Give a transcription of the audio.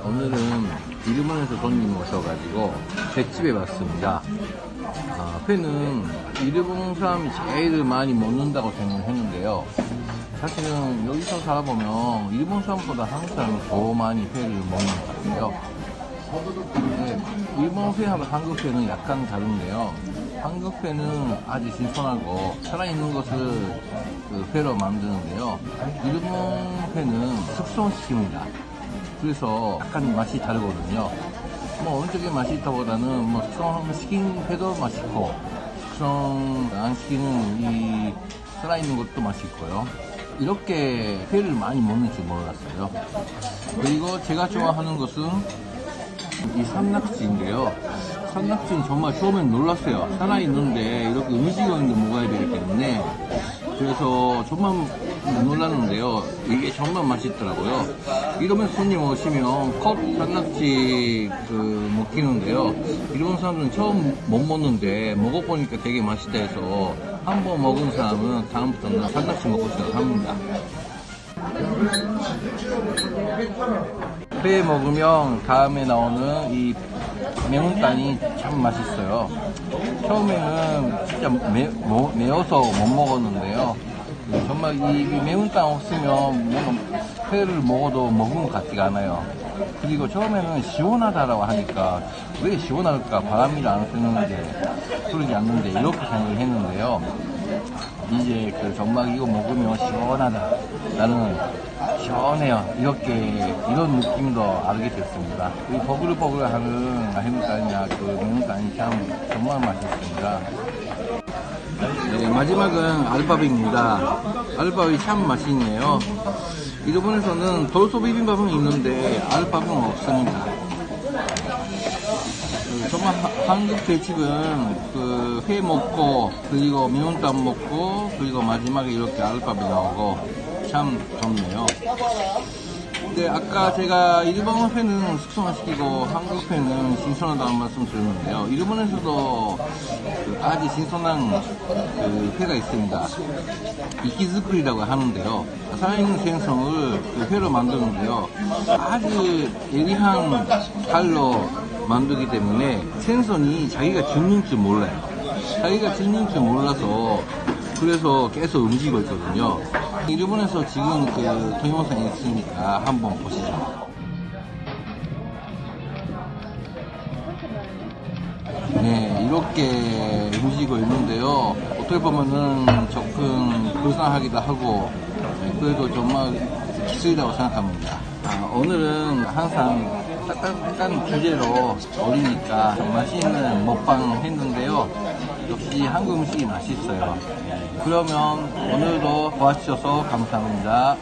네, 오늘은 일본에서 손님 오셔가지고 횟집에 왔습니다. 아, 회는 일본 사람이 제일 많이 먹는다고 생각했는데요. 사실은 여기서 살아보면 일본 사람보다 한국 사람이 더 많이 회를 먹는 것 같아요. 네, 일본 회하고 한국 회는 약간 다른데요. 한국 회는 아주 신선하고 살아있는 것을 그 회로 만드는데요. 일본 회는 숙성시킵니다. 그래서 약간 맛이 다르거든요. 뭐 어느 쪽에 맛이 있다보다는 뭐 숙성시킨 회도 맛있고 숙성 안 시키는 이 살아있는 것도 맛있고요. 이렇게 회를 많이 먹는 줄 몰랐어요. 그리고 제가 좋아하는 것은 이 산낙지인데요. 산낙지는 정말 처음엔 놀랐어요. 살아있는데 이렇게 음식을 먹어야 되기 때문에 그래서 정말 놀랐는데요. 이게 정말 맛있더라고요. 이러면 손님 오시면 컵 산낙지 그 먹히는데요. 일본 사람들은 처음 못 먹는데 먹어보니까 되게 맛있다 해서 한 번 먹은 사람은 다음부터는 산낙지 먹고 시작합니다. 회 먹으면 다음에 나오는 이 매운탕이 참 맛있어요. 처음에는 진짜 매, 뭐- 매워서 못 먹었는데요. 정말 이 매운탕 없으면 뭔가 회를 먹어도 먹은 것 같지가 않아요. 그리고 처음에는 시원하다라고 하니까 왜 시원할까 바람이 안 쓰는데 그러지 않는데 이렇게 생각을 했는데요. 이제 그 정말 이거 먹으면 시원하다. 나는 시원해요. 이렇게 이런 느낌도 알게 됐습니다. 이 버글버글하는 해물탕이나 그 매운탕이 참 정말 맛있습니다. 네, 마지막은 알밥입니다. 알밥이 참 맛있네요. 일본에서는 돌소 비빔밥은 있는데 알밥은 없습니다. 그 정말 하- 한국 돼집은 그 회 먹고 그리고 매운탕 먹고 그리고 마지막에 이렇게 알밥이 나오고 참 좋네요. 근데 아까 제가 일본 회는 숙성시키고 한국 회는 신선하다는 말씀 드렸는데요. 일본에서도 그 아주 신선한 그 회가 있습니다. 이끼즈쿠리라고 하는데요. 살아있는 생선을 그 회로 만드는데요. 아주 예리한 칼로 만들기 때문에 생선이 자기가 죽는 줄 몰라요. 자기가 죽는 줄 몰라서 그래서 계속 움직이고 있거든요. 일본에서 지금 그 동영상이 있으니까 한번 보시죠. 네, 이렇게 움직이고 있는데요. 어떻게 보면은 조금 불쌍하기도 하고, 네, 그래도 정말 기술이라고 생각합니다. 아, 오늘은 항상 약간 주제로 어리니까 맛있는 먹방 했는데요. 역시 한국 음식이 맛있어요. 네, 그러면 오늘도 도와주셔서 감사합니다.